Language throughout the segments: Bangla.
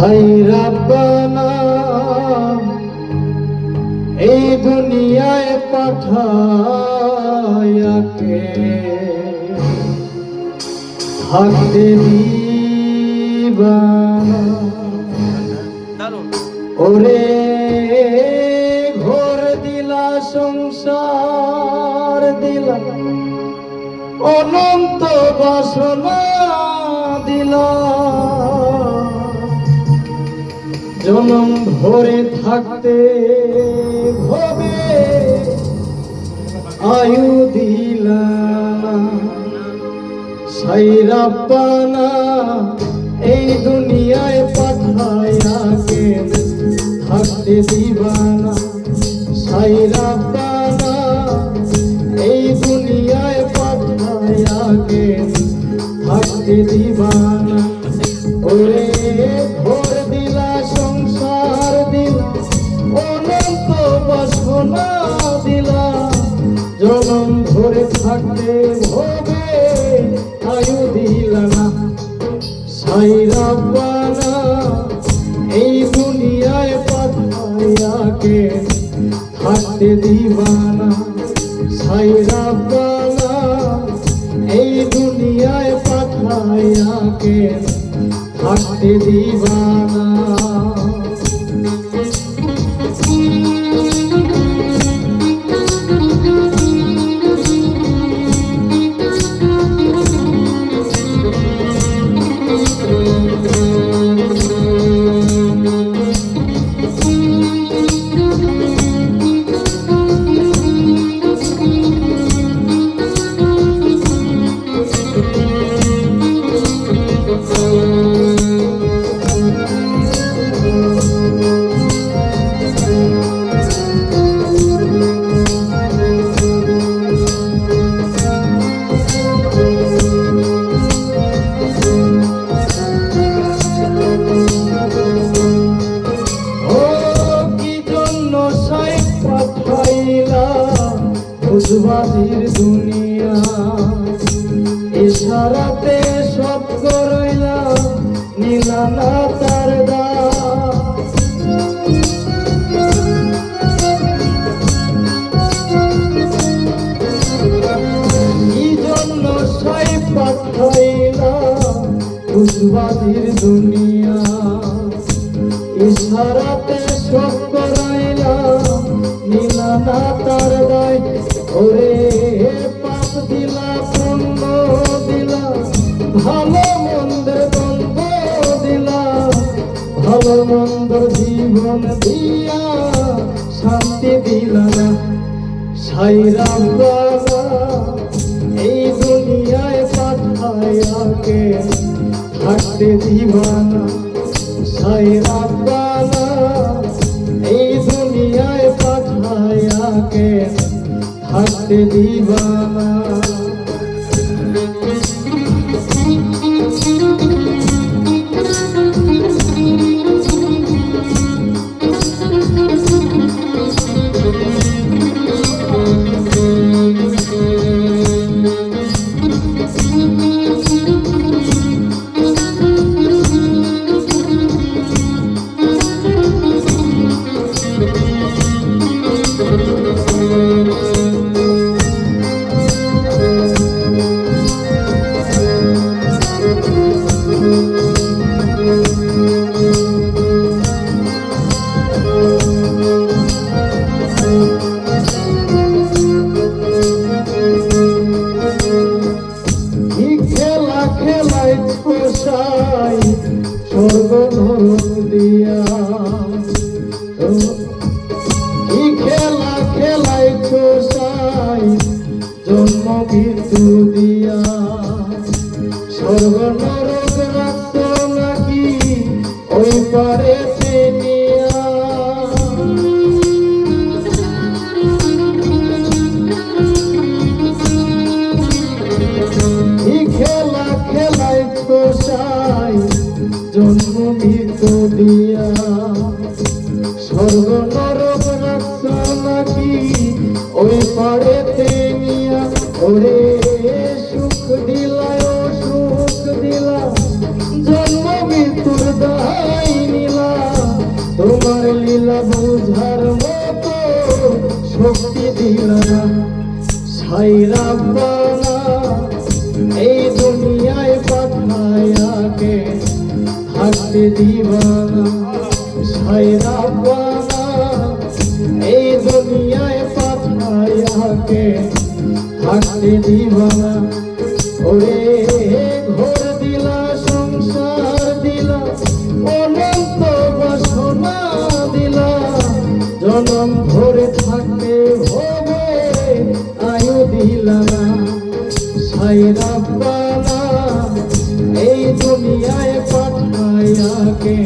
হাই রাব্বানা এই দুনিয়ায় পাঠায়াকে থাকতে দিবানা। ওরে ঘোর দিলা সংসার দিলা। অনন্ত বাসনা দিলা। জনম ধরে থাকতে হবে আয়ু দিলা এই দুনিয়ায় পাঠায়াকে থাকতে দিবানা। সাইরাপানা এই দুনিয়ায় পাঠায়াকে থাকতে দিবানা। ওরে ভোর জনম ধরে থাকতে হবে আয়ু দিলা না। সাইরাবানা এই দুনিয়ায় পাঠায়াকে থাকতে দিবানা। সাইরাবানা এই দুনিয়ায় পাঠায়াকে থাকতে দিবানা। খুশবাজির দুনিয়া। ইশারাতে সব করইলা নীলানা তার দা খুশবাজির দুনিয়া? ইশারাতে সব মন্দ জীবন দিয়া শান্তি দিলা না সাইরা বাবা, এই দুনিয়ায় পাঠায়াকে থাকতে দিবানা। সাইরাবানা এই দুনিয়ায় পাঠায়াকে থাকতে দিবানা। দিয়া সর্বনরক রাখত নাকি ওই পারে খেলা খেলায় তোষাই সাই রাব্বানা এই দুনিয়ায় পাঠায়াকে থাকতে দিবানা। সাই রাব্বানা এই দুনিয়ায় পাঠায়াকে থাকতে দিবানা। ওরে ঘর দিলা, সংসার দিলা, অনন্ত পাঠায়াকে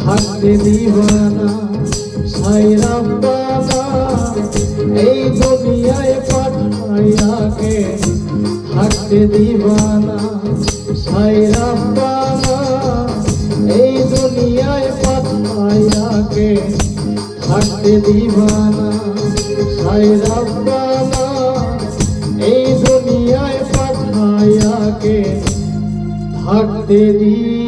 থাকতে দিবানা সাইরা পালা এই দুনিয়ায় পাঠায়াকে থাকতে দিবানা সাইরা পালা এই দুনিয়ায় পাঠায়াকে থাকতে দিবানা সাইরা পালা এই দুনিয়ায় পাঠায়াকে থাকতে দিবানা